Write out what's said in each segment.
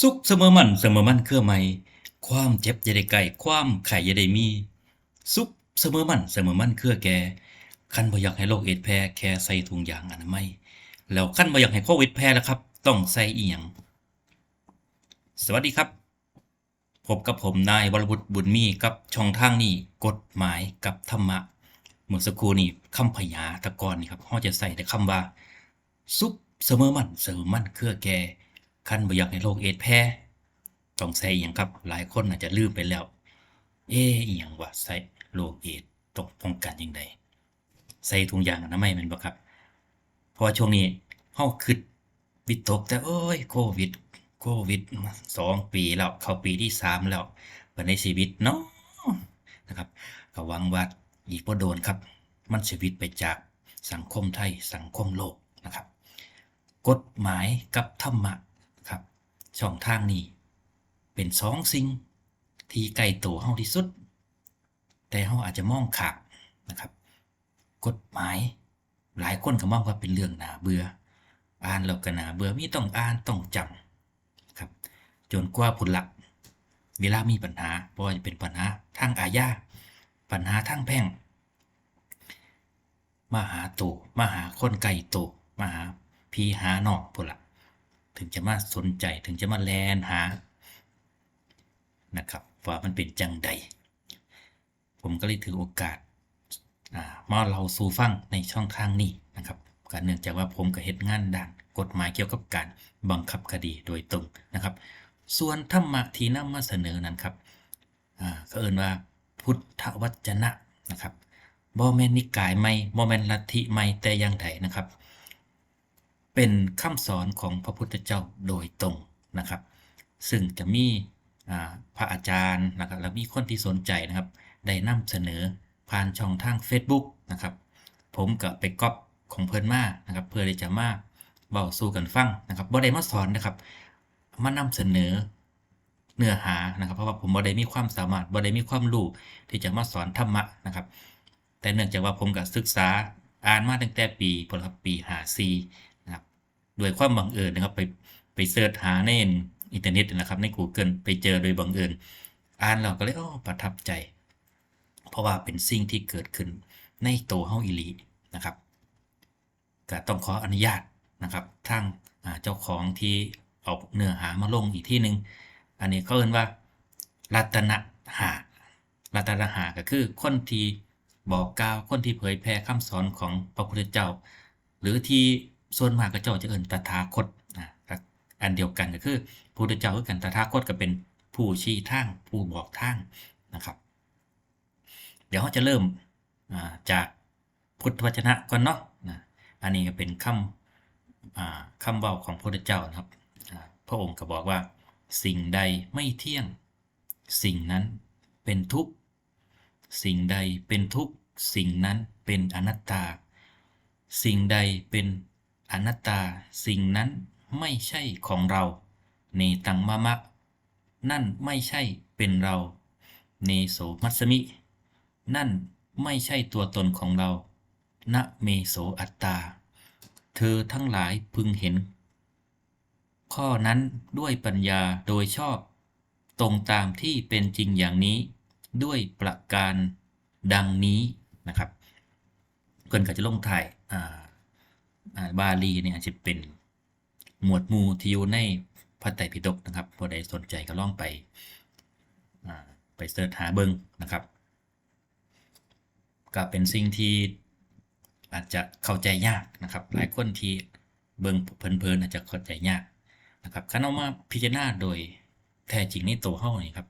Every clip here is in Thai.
สุขเสมอมันเสมอมันคือไม่ความเจ็บอย่าได้ใกล้ความไข่อย่าได้มี สุขเสมอมันเสมอมันคือแกคันบ่อยากให้โรคเอดแพร่แค่ใส่ถุงยางอนามัยแล้วคันบ่อยากให้โควิดแพร่แล้วครับ ต้องใส่อีหยังสวัสดีครับ พบกับผมนายวรบุตรบุญมีกับช่องทางนี้กฎหมายกับธรรมะเมื่อสักครู่นี้คำพยาตะกอนนี่ครับเขาจะใส่แต่คำว่าซุปเสมอมันเสมอมันเครือแก คันบ่อยากให้โรคเอดส์แพร่ต้องใส่อย่างครับ หลายคนอาจจะลืมไปแล้ว เอ๊อย่างว่าใส่โรคเอดส์ต้องป้องกันยังไงใส่ถุงยางอนามัยมันบ่ครับเพราะว่าช่วงนี้เฮาคิดวิตกแต่โอ้ยโควิดโควิดสองปีแล้วเข้าปีที่สามแล้วเป็นในชีวิตเนาะนะครับก็หวังว่าอีกบ่โดนครับ มันชีวิตไปจากสังคมไทยสังคมโลกนะครับ กฎหมายกับธรรมะ ช่องทางนี้ เป็นสองสิ่งที่ใกล้ตัวเฮาที่สุด แต่เฮาอาจจะมองขาดนะครับ กฎหมาย หลายคนก็มองว่าเป็นเรื่องหนาเบื่ออ่านแล้วก็น่าเบื่อมีต้องอ่านต้องจำครับ จนกว่าผลลัพธ์เวลามีปัญหาบ่ว่าจะเป็นปัญหาทางอาญาปัญหาทางแพ่งมาหาตัวมาหาคนไกลตัวมาหาพี่หาน้องพุ่นละ ถึงจะมาสนใจถึงจะมาแลนหานะครับว่ามันเป็นจังใด ผมก็เลยถือโอกาสอ่ามาเราสู่ฟังในช่องทางนี้นะครับการเนื่องจากว่าผมก็เฮ็ดงานด้านกฎหมายเกี่ยวกับการบังคับคดีโดยตรงนะครับ ส่วนธรรมะที่นำมาเสนอนั้นครับอ่าก็เอินว่าพุทธวจนะนะครับบ่แม่นนิกายใหม่บ่แม่นลัทธิใหม่แต่อย่างใดนะครับ เป็นคำสอนของพระพุทธเจ้าโดยตรงนะครับ ซึ่งจะมีพระอาจารย์นะครับและมีคนที่สนใจนะครับได้นำเสนอผ่านช่องทาง Facebook นะครับ ผมก็ไปก๊อปของเพิ่อนมานะครับเพื่อที่จะมาเว้าสู่กันฟังนะครับบ่ได้มาสอนนะครับ มานำเสนอเนื้อหานะครับ เพราะว่าผมบ่ได้มีความสามารถบ่ได้มีความรู้ที่จะมาสอนธรรมะนะครับ แต่เนื่องจากว่าผมก็ศึกษาอ่านมาตั้งแต่ปีพลครับปี54นะ ครับด้วยความบังเอิญนะครับ ไปไปเสิร์ชหาในอินเทอร์เน็ตนะครับ ใน Google ไปเจอโดยบังเอิญอ่านแล้วก็เลยอ้อประทับใจ เพราะว่าเป็นสิ่งที่เกิดขึ้นในโตเฮาอีหลีนะครับก็ต้องขออนุญาตนะครับทางเจ้าของที่เอาเนื้อหามาลงอีกที่หนึ่งอันนี้เขาเรียว่ารัตนหารัตนหาก็คือคนที่บอกกล่าวคนที่เผยแพร่คำสอนของพระพุทธเจ้า หรือที่ ส่วนมากก็เจ้าจะเอินตถาคตนะก็อันเดียวกันก็คือพระพุทธเจ้าคือกันตถาคตก็เป็นผู้ชี้ทางผู้บอกทางนะครับ เดี๋ยวเราจะเริ่มจากพุทธวจนะก่อนเนาะนะอันนี้ก็เป็นคำคำเว้าของพระพุทธเจ้านะครับ พระองค์ก็บอกว่า สิ่งใดไม่เที่ยง สิ่งนั้นเป็นทุกข์ สิ่งใดเป็นทุกข์ สิ่งนั้นเป็นอนัตตา สิ่งใดเป็น อนัตตาสิ่งนั้นไม่ใช่ของเรา เนตังมะมะ นั่นไม่ใช่เป็นเรา เนโสมัสมิ นั่นไม่ใช่ตัวตนของเรา นะเมโสอัตตา เธอทั้งหลายพึงเห็น ข้อนั้นด้วยปัญญาโดยชอบ ตรงตามที่เป็นจริงอย่างนี้ ด้วยประการดังนี้นะครับเพิ่นก็จะลงถ่ายอ่า บาลีเนี่ยอาจจะเป็นหมวดหมู่ที่อยู่ในพระไตรปิฎกนะครับผู้ใดสนใจก็ล่องไปไปเสิร์ชหาเบิ่งนะครับ ก็เป็นสิ่งที่อาจจะเข้าใจยากนะครับ หลายคนที่เบิ่งเพลินๆอาจจะเข้าใจยากนะครับคันเอามาพิจารณาโดยแท้จริงในตัวเฮานี่ครับ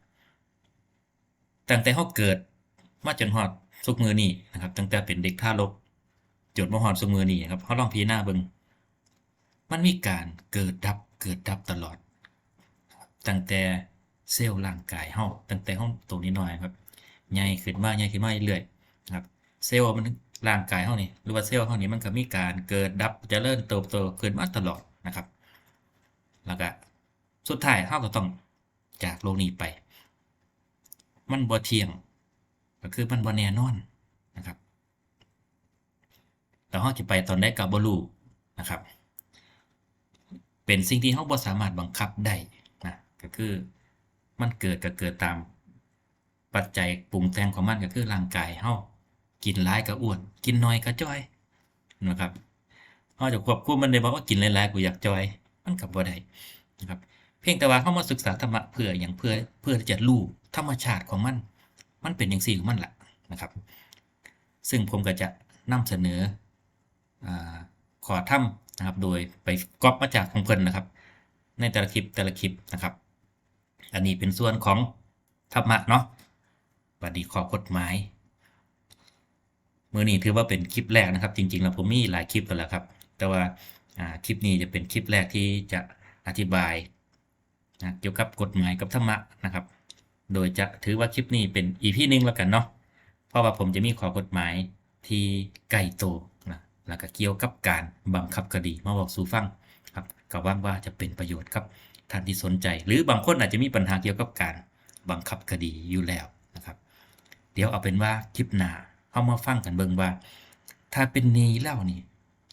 ตั้งแต่เฮาเกิดมาจนฮอดทุกมือนี้นะครับ ตั้งแต่เป็นเด็กทารก จนมาฮอดทุกมือนี้ครับเฮาลองพิจารณาเบิงมันมีการเกิดดับเกิดดับตลอด ตั้งแต่เซลล์ร่างกายเฮาตั้งแต่เฮาตัวนี้หน้อยครับใหญ่ขึ้นมาใหญ่ขึ้นมาเรื่อยๆนะครับ เซลล์มันร่างกายเฮานี่หรือว่าเซลล์เฮานี่มันก็มีการเกิดดับจเจริญเติบโตขึ้นมาตลอดนะครับ แล้วก็สุดท้ายเฮาก็ต้องจากโลกนี้ไป มันบ่เที่ยง ก็คือมันบ่แน่นอน แล้วเฮาจะไปตอนใดก็บ่รู้นะครับ เป็นสิ่งที่เฮาบ่สามารถบังคับได้นะก็คือมันเกิดก็เกิดตามปัจจัยปรุงแต่งของมันก็คือร่างกายเฮากินหลายก็อ้วน กินน้อยก็จ้อยนะครับเฮาจะควบคุมมันได้บ่ว่ากินหลายๆกูอยากจ้อย มันก็บ่ได้นะครับ เพียงแต่ว่าเฮามาศึกษาธรรมะเพื่ออย่างเพื่อเพื่อจะรู้ธรรมชาติของมัน มันเป็นจังซี่ของมันละนะครับ ซึ่งผมก็จะนำเสนอ ขอถ้ำนะครับ โดยไปก๊อปมาจากของเพิ่นนะครับ ในแต่ละคลิปแต่ละคลิปนะครับ อันนี้เป็นส่วนของธรรมะเนาะบัดีข้อกฎหมายมื่อนี้ถือว่าเป็นคลิปแรกนะครับ จริงๆแล้วผมมีหลายคลิปแล้วครับ แต่ว่าคลิปนี้จะเป็นคลิปแรกที่จะอธิบายนะเกี่ยวกับกฎหมายกับธรรมะนะครับ โดยจะถือว่าคลิปนี้เป็น EP หนึ่งแล้วกันเนาะเพราะว่าผมจะมีข้อกฎหมายที่ใกล้โตว แล้วก็เกี่ยวกับการบังคับคดีมาบอกสู่ฟังครับก็หวังว่าจะเป็นประโยชน์ครับท่านที่สนใจ หรือบางคนอาจจะมีปัญหาเกี่ยวกับการบังคับคดีอยู่แล้วนะครับ เดี๋ยวเอาเป็นว่าคลิปหน้าเข้ามาฟังกันเบิ่งว่า ถ้าเป็นหนีแล้วนี่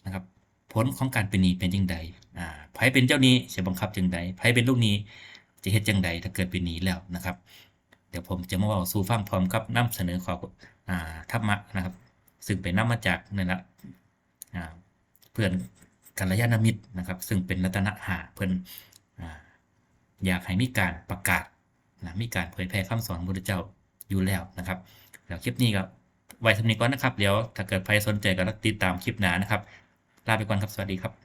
นะครับผลของการเป็นหนีเป็นจังใดอ่าไผเป็นเจ้านี้จะบังคับจังใดไผเป็นลูกนี้จะเฮ็ดจังใดถ้าเกิดเป็นหนีแล้วนะครับ เดี๋ยวผมจะมาเว้าสู่ฟังพร้อมกับนำเสนอข้ออ่าธรรมะนะครับ ซึ่งเป็นนำมาจากนั่นละ เพื่อนกัลยาณมิตรนะครับ ซึ่งเป็นรัตนหาเพื่อนอยากให้มีการประกาศนะมีการเผยแพร่คำสอนพระเจ้าอยู่แล้วนะครับแล้วคลิปนี้ก็ไว้สำนีก่อนนะครับ เดี๋ยวถ้าเกิดใครสนใจก็ติดตามคลิปหน้านะครับ ลาไปก่อนครับ สวัสดีครับ